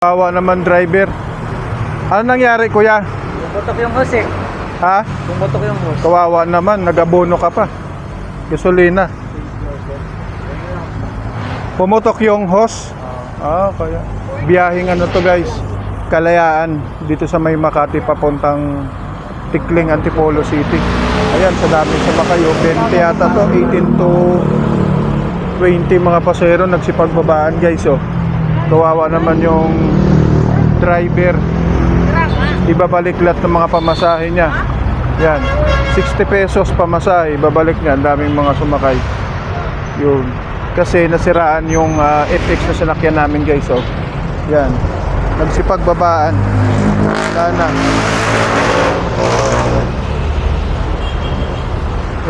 Kawawa naman driver. Ano nangyari kuya? Pumutok yung hose eh. Ha? Pumutok yung hose. Kawawa naman, nagabono ka pa. Gasolina. Pumutok yung hose. Ah, kaya. Biyahing ano to guys. Kalayaan dito sa may Makati papuntang Tikling, Antipolo City. Ayan, sa dami sa Bakayo. 20 yata to. 18 to 20 mga pasero nagsipagbabaan guys. Oh. Kawawa naman yung driver. Ibabalik lahat ng mga pamasahe niya. Yan. 60 pesos pamasahe. Ibabalik niya. Ang daming mga sumakay. Yun. Kasi nasiraan yung ah, FX na sinakyan namin guys. Oh. Yan. Nagsipagbabaan. Sana.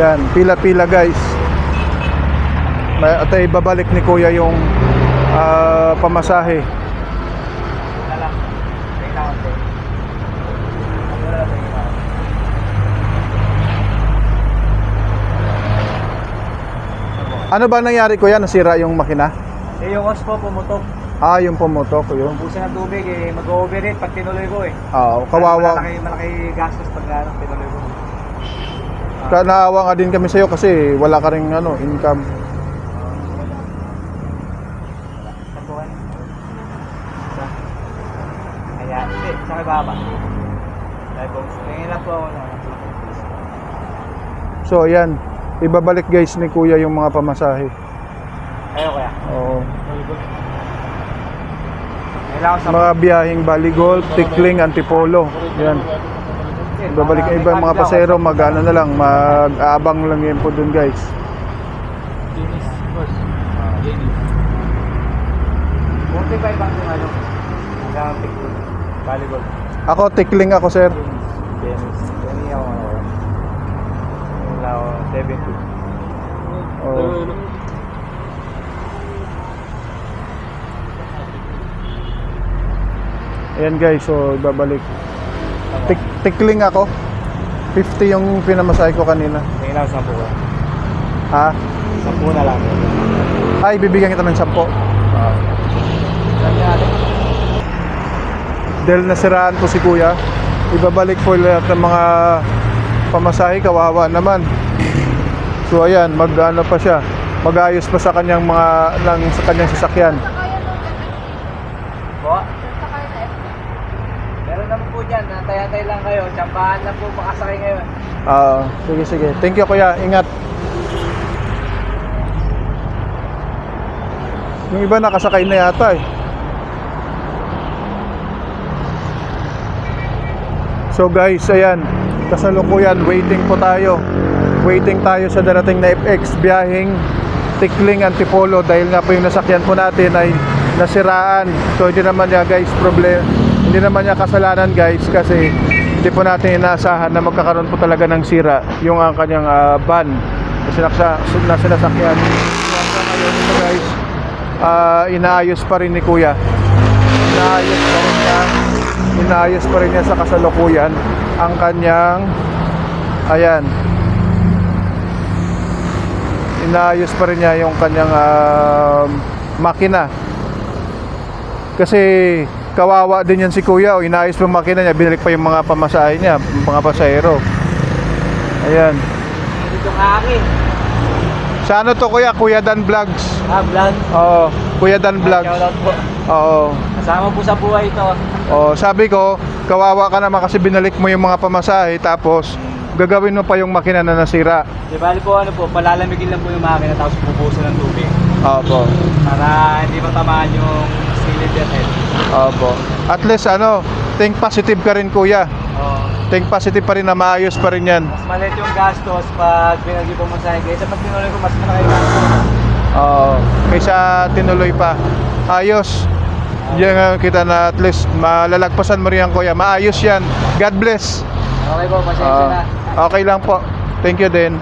Yan. Pila-pila guys. May, at ay babalik ni kuya yung ah, pamasahe. Ano ba nangyari kuya? Nasira yung makina? Eh, yung hose po pumutok. Ah, yung pumutok yun. Busa ng tubig eh. Mag-overheat pag tinuloy ko eh. Oo, kawawa. Malaki, malaki gastos pag ano, tinuloy ko. Ka naawa nga din kami sa'yo kasi wala ka rin ano, income. Hindi. Sa kay baba. Dahil po, tingin lang po ako na. So, ayan. Ibabalik guys ni kuya yung mga pamasahe. Ayaw kaya. Oo. Mga biyaheng Baligol, Tikling, Antipolo. Yan. Ibabalik ang ibang mga pasero, mag ano na lang, mag-aabang lang yan po dun guys. Buti ba ibang yung ano? Hanggang tikul. Volleyball. Ako, Tikling ako sir. Jenis. Jenis ako. Wala ako, 70. Oo. Ayan guys, so ibabalik. Tik tikling ako. 50 yung pinamasahe ko kanina. Lang, 10 ko. Ha? 10 na lang. Ay, bibigyan kita ng 10. Ah. Saan natin? Dahil nasiraan po si kuya, ibabalik po lahat ng mga pamasahe, kawawa naman. So ayan, mag ano pa siya, mag-ayos pa sa kanyang mga ng sa kanyang sasakyan. Po? Meron naman po dyan, natay-atay lang kayo. Tsambahan lang po makasakay ngayon. Ah, sige sige. Thank you kuya, ingat. Yung iba nakasakay na yata eh. So guys, ayan, kasalukuyan, waiting po tayo. Waiting tayo sa darating na FX biyaheng Tikling Antipolo dahil nga po yung nasakyan po natin ay nasiraan. So hindi naman niya guys problem, hindi naman niya kasalanan guys kasi hindi po natin inaasahan na magkakaroon po talaga ng sira yung ang kanyang ah, van na sinaksa, na sinasakyan. So guys, ah, inaayos pa rin ni Kuya. Inaayos pa rin niya inaayos pa rin niya sa kasalukuyan ang kanyang ayan. Inaayos pa rin niya yung kanyang um, makina. Kasi kawawa din yan si kuya o inaayos pa yung makina niya binalik pa yung mga pamasahe niya mga pasahero. Ayan. Dito akin. Sa ano to kuya kuya Dan Vlogs Ah, vlog. oo kuya Dan Vlogs Shoutout po. oo Kasama po sa buhay ito. Oh, sabi ko, kawawa ka naman kasi binalik mo yung mga pamasahe tapos gagawin mo pa yung makina na nasira. Di bali po ano po, palalamigin lang po yung makina tapos pupuso ng tubig. Opo. Para hindi matamaan yung cylinder head. Opo. At least ano, think positive ka rin kuya. Think positive pa rin na maayos pa rin yan. Mas maliit yung gastos pag pinag po mo sa Kaysa pag tinuloy ko, mas malaki yung gastos. Oo. Kaysa tinuloy pa. Ayos. Yan nga kita na at least malalagpasan mo rin yan kuya. Maayos yan. God bless. Okay po, pasensya na. Ah, okay lang po. Thank you din.